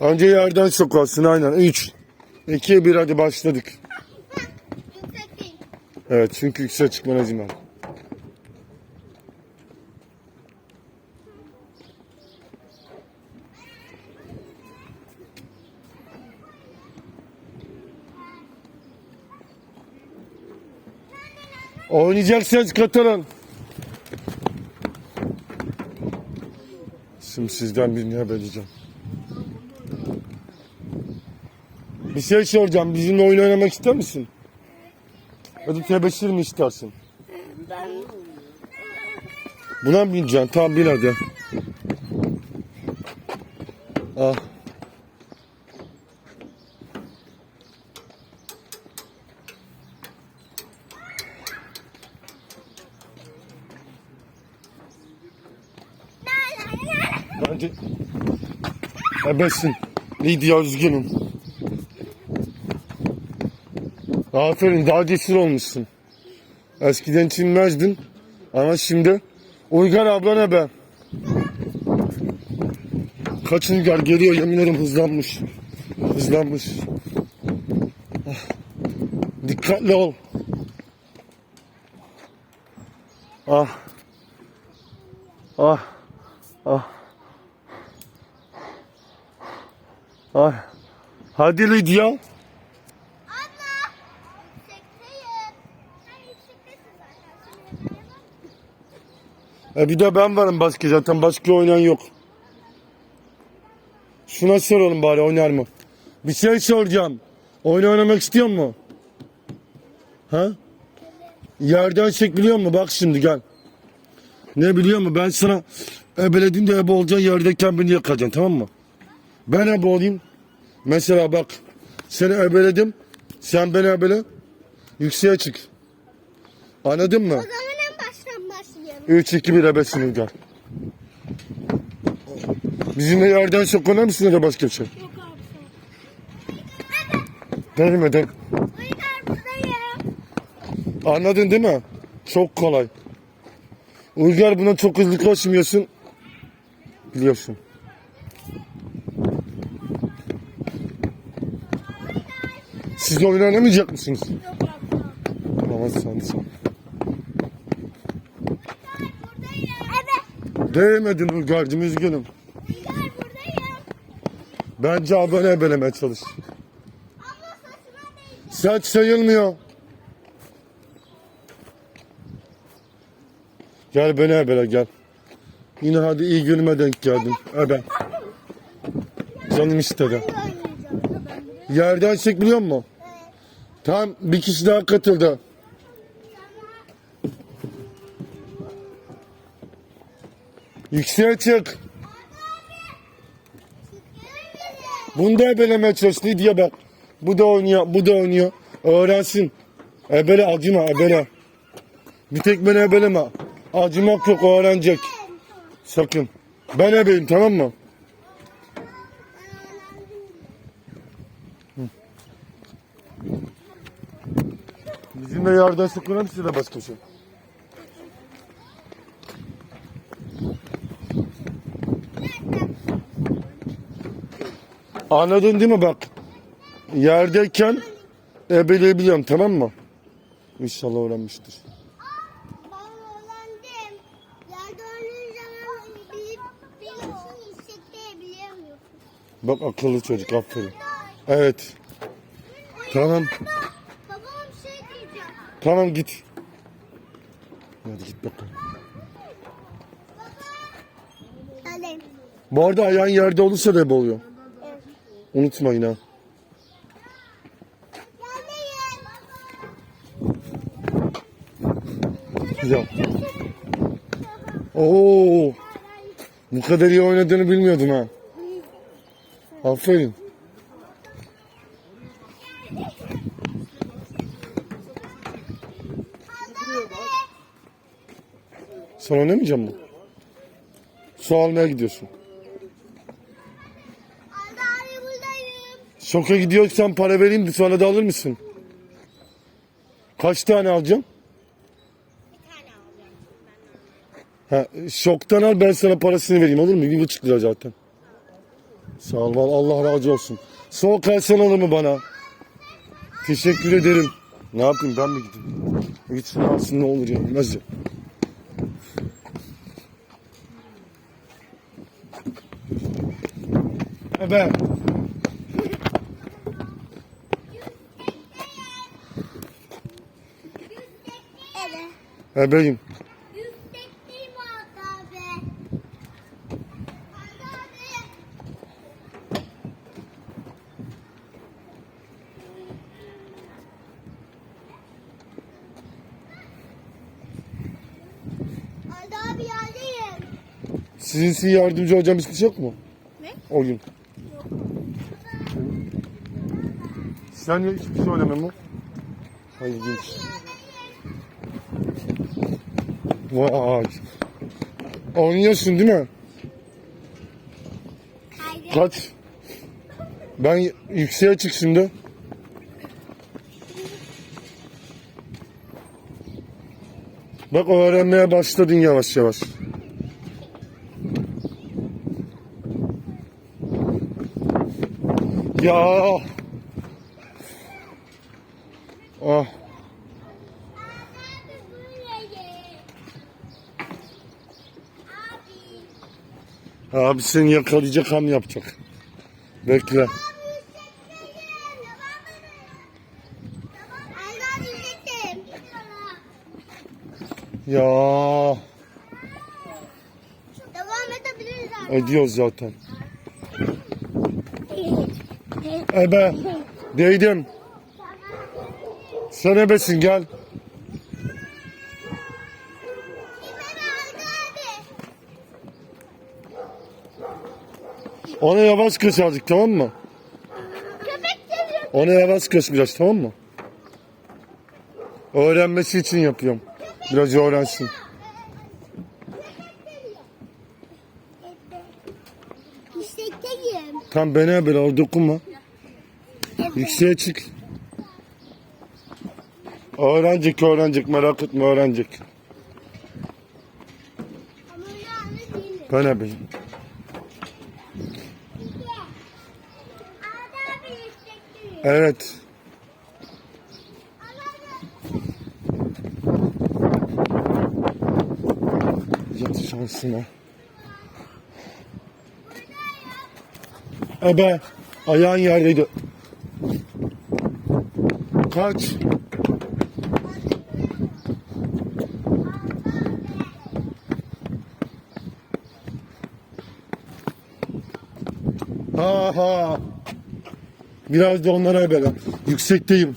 Önce yerden sokarsın aynen. 3, 2, 1 hadi başladık. Evet çünkü yüksek çıkmana izin ver. Oynayacaksanız katılın. Şimdi sizden birini haberleyeceğim. Bir şey soracağım. Bizimle oyun oynamak ister misin? Hadi tebeşir mi istersin? Ben Buna mı bineceksin? Tamam bin hadi. Ah. Bence ebesin. Lidya üzgünüm. Aferin daha cesur olmuşsun. Eskiden çinmezdin ama şimdi Uygar abla ne be? Kaç Uygar geliyor yemin ederim hızlanmış. Hızlanmış. Ah. Dikkatli ol. Ah. Ah. Ah. Ah. Hadi Lidya. Abla. Yüksekteyim. Sen yüksektesin zaten. Şimdi E bir de ben varım başka zaten başka oynayan yok. Şuna soralım bari oynar mı? Bir şey soracağım. Oyun oynamak istiyor mu? Ha? Yerden çek biliyor mu? Bak şimdi gel. Ne biliyor mu? Ben sana ebelediğimde ebe olacaksın yerdeyken beni yakacaksın tamam mı? Ben ebe olayım. Mesela bak. Seni ebeledim. Sen beni ebele. Yükseğe çık. Anladın mı? 3 2 1 ebesin Uygar. Bizimle yerden mısın ya da başka bir şey? Yok abi. Buradayım. Anladın değil mi? Çok kolay. Uygar buna çok hızlı koşmuyorsun. Biliyorsun. Siz de oyun oynamayacak mısınız? Yok abi. Tamam hadi sen de sen. Değmedin Uygar'cım üzgünüm. Uygar buradayım. Bence abone ebelemeye çalış. Abla saçına değdi. Saç sayılmıyor. Gel beni ebele gel. Yine hadi iyi günüme denk geldin. Ebe. Canım istedi. Yerden çek biliyor musun? Tamam bir kişi daha katıldı. Yükseğe çık. Bunu da ebelemeye çalış. Ne diye bak. Bu da oynuyor, bu da oynuyor. Öğrensin. Ebele acıma, ebele. Bir tek beni ebeleme. Acımak yok, öğrenecek. Sakın. Ben ebeyim tamam mı? Bizimle yerden sokunar mısın da başka şey? Anladın değil mi bak? Yerdeyken ebeleyebiliyorum tamam mı? İnşallah öğrenmiştir. Bak akıllı çocuk aferin. Evet. Tamam. Tamam git. Hadi git bakalım. Bu arada ayağın yerde olursa da oluyor. Unutmayın ha. Güzel. Oo, bu kadar iyi oynadığını bilmiyordum ha. Aferin. Sen oynamayacak mısın? Su almaya gidiyorsun. Şoka gidiyorsan para vereyim de sonra da alır mısın? Kaç tane alacağım? Ha, şoktan al ben sana parasını vereyim olur mu? Bir buçuk lira zaten. Sağ ol Allah razı olsun. Soğuk kalsan olur mu bana? Teşekkür ederim. Ne yapayım ben mi gideyim? Gitsin alsın ne olur ya. Nasıl? Evet. Evet. Ebeyim. Yüksekteyim Arda abi. Arda abi. Arda abi yerdeyim. Sizin size yardımcı olacağım hiçbir şey yok mu? Ne? O gün. Sen hiçbir şey söyleme mi? Hayır ilginç. Vay. Oynuyorsun değil mi? Haydi. Kaç? Ben yükseğe çık şimdi. Bak öğrenmeye başladın yavaş yavaş. Ya. Ah. Abi buraya. Abi. Abi seni yakalayacak ham yapacak. Bekle. Abi abi. Ya. Devam edebiliriz Arda. Ediyoruz zaten. Ebe. Değdim. Sen ebesin gel. Ona yavaş kaç azıcık tamam mı? Köpek seviyorum. Ona yavaş kaç biraz tamam mı? Öğrenmesi için yapıyorum. Biraz öğrensin. Yüksekteyim. Tam beni ebele o dokunma. Yükseğe çık. Öğrenecek öğrenecek merak etme öğrenecek. Ben ebeyim. Arda abi yüksekteyim. Evet. Yat şansına. Ebe. Ayağın yerdeydi. Kaç. Ha ha. Biraz da onlara ebele. Yüksekteyim.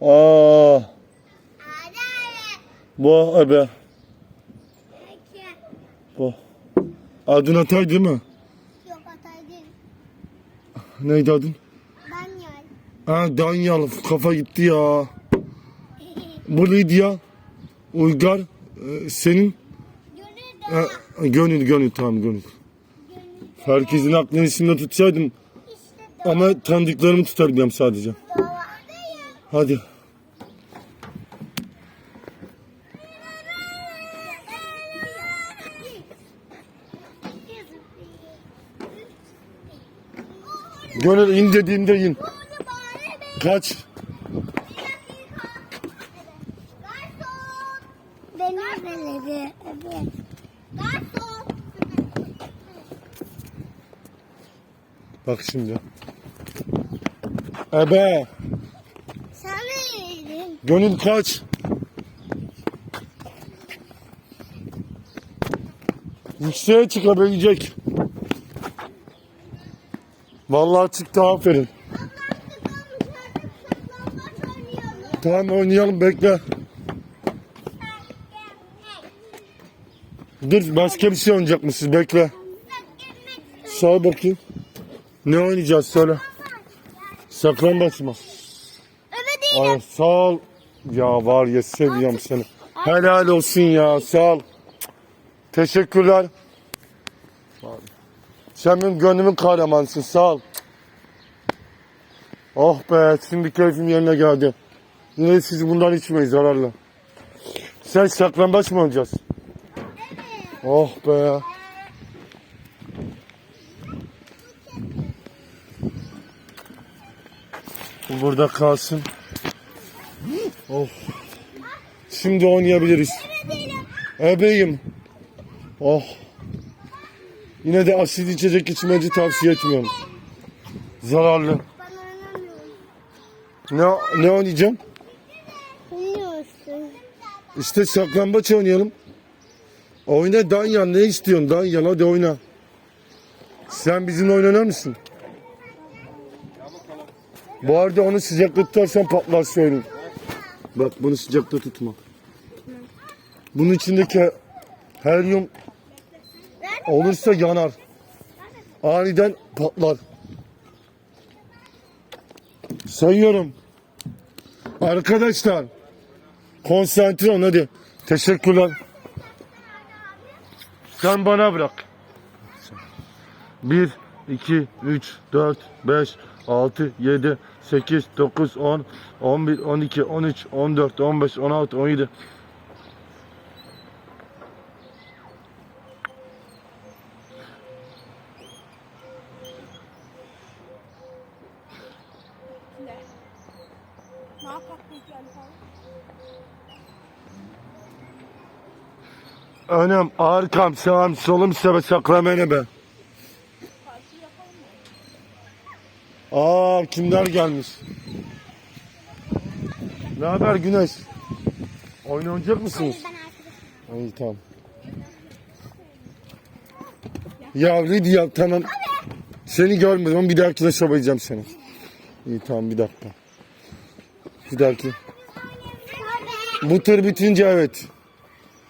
Aa, bu ebe. Bu. Adın Atay değil mi? Yok Atay değil. Neydi adın? Ben yay. Ha Danyal. Kafa gitti ya. Bu neydi ya? Uygar. e, senin? Gönül gönül gönül tamam gönül. Herkesin aklını içinde tutsaydım. işte Ama tanıdıklarımı tutabiliyorum sadece. doğadayım. Hadi. Gönül in dediğinde in. Kaç? Beni beledi. Evet. Garson. Bak şimdi. Ebe. Sen? Gönül kaç? Yükseğe çıkabilecek. Vallahi çıktı aferin. Tamam oynayalım bekle. Dur başka bir şey oynayacak mısınız bekle. Sağ bakayım. Ne oynayacağız söyle. Saklambaç mı? Evet değil. Ay sağ ol. Ya var ya seviyorum seni. Helal olsun ya sağ ol. Teşekkürler. Sen benim gönlümün kahramansın sağ ol. Oh be şimdi keyfim yerine geldi. Yine siz bundan içmeyin zararlı. Sen saklambaç mı oynayacağız? Oh be. Bu burada kalsın. Of. Şimdi oynayabiliriz. Ebeyim. Oh. Yine de asit içecek içmeci tavsiye etmiyorum. Zararlı. Ne, ne oynayacağım? Oynuyorsun. İşte saklambaç oynayalım. Oyna Danyan ne istiyorsun Danyan hadi oyna. Sen bizimle oynar mısın? Bu arada onu sıcakta tutarsan patlar söyleyeyim. Bak bunu sıcakta tutma. Bunun içindeki helyum olursa yanar. Aniden patlar. Sayıyorum. Arkadaşlar konsantre olun hadi. Teşekkürler. Sen bana bırak. 1, 2, 3, 4, 5, 6, 7, 8, 9, 10, 11, 12, 13, 14, 15, 16, 17. Ne yapak peki yani falan? Önüm, arkam, sağım, solum sebe saklamene be. Aa kimler gelmiş? Ne haber Güneş? Oynayacak mısınız? Ben arkadaşım. İyi tamam. Ya Lidya tamam. Seni görmedim ama bir dahaki de şabayacağım seni. İyi tamam bir dakika. Bir dahaki. Bu tur bitince evet.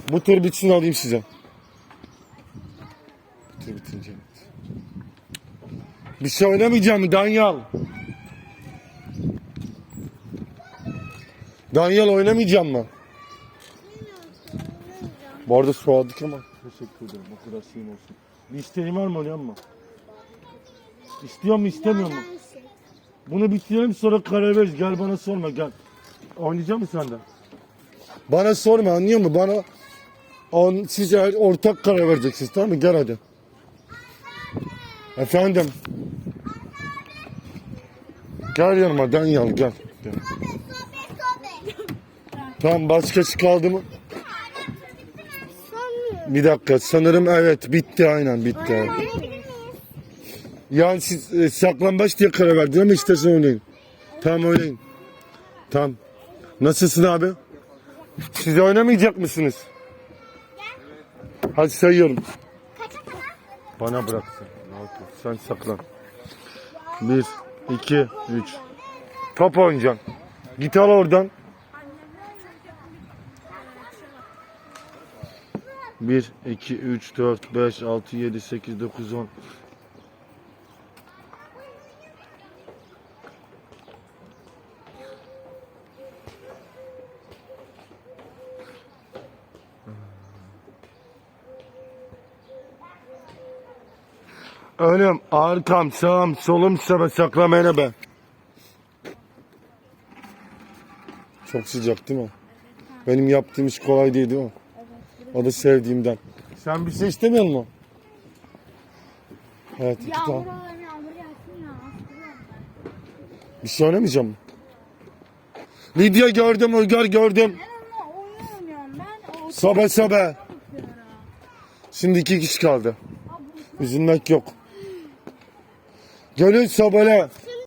Bu tur bitsin alayım size. Bu tur bitince evet. Bir şey oynamayacağım Danyal? Danyal oynamayacağım mı? Bu arada su aldık ama. Teşekkür ederim. O kadar şeyim olsun. Bir isteğin var mı oynayan mı? İstiyor mu istemiyor mu? Bunu bitirelim sonra karar veririz. Gel bana sorma gel. Oynayacak mısın sen de? Bana sorma anlıyor musun? Bana on, siz ortak karar vereceksiniz tamam mı? Gel hadi. Efendim. Gel yanıma Danyal gel. gel. Tamam başkası kaldı mı? Bir dakika sanırım evet bitti aynen bitti. Yani siz e, saklambaç diye karar verdin ama istersen oynayın. Tamam oynayın. Tamam. Nasılsın abi? Siz oynamayacak mısınız? Hadi sayıyorum. Bana bırak ol. Sen saklan. Bir, iki, üç. Top oynayacaksın. Git al oradan. Bir, iki, üç, dört, beş, altı, yedi, sekiz, dokuz, on. Önüm, arkam, sağım, solum sebe saklamayana be. Çok sıcak değil mi? Benim yaptığım iş kolay değil değil mi? O da sevdiğimden. Sen bir şey istemiyor musun? Evet, iki tane. Yağmur yağsın ya. Bir şey oynamayacağım mı? Lidya gördüm, Uygar gördüm. Ben onunla oynamıyorum ben. O Sobe sobe. Şimdi iki kişi kaldı. Üzülmek yok. Gönül sobele.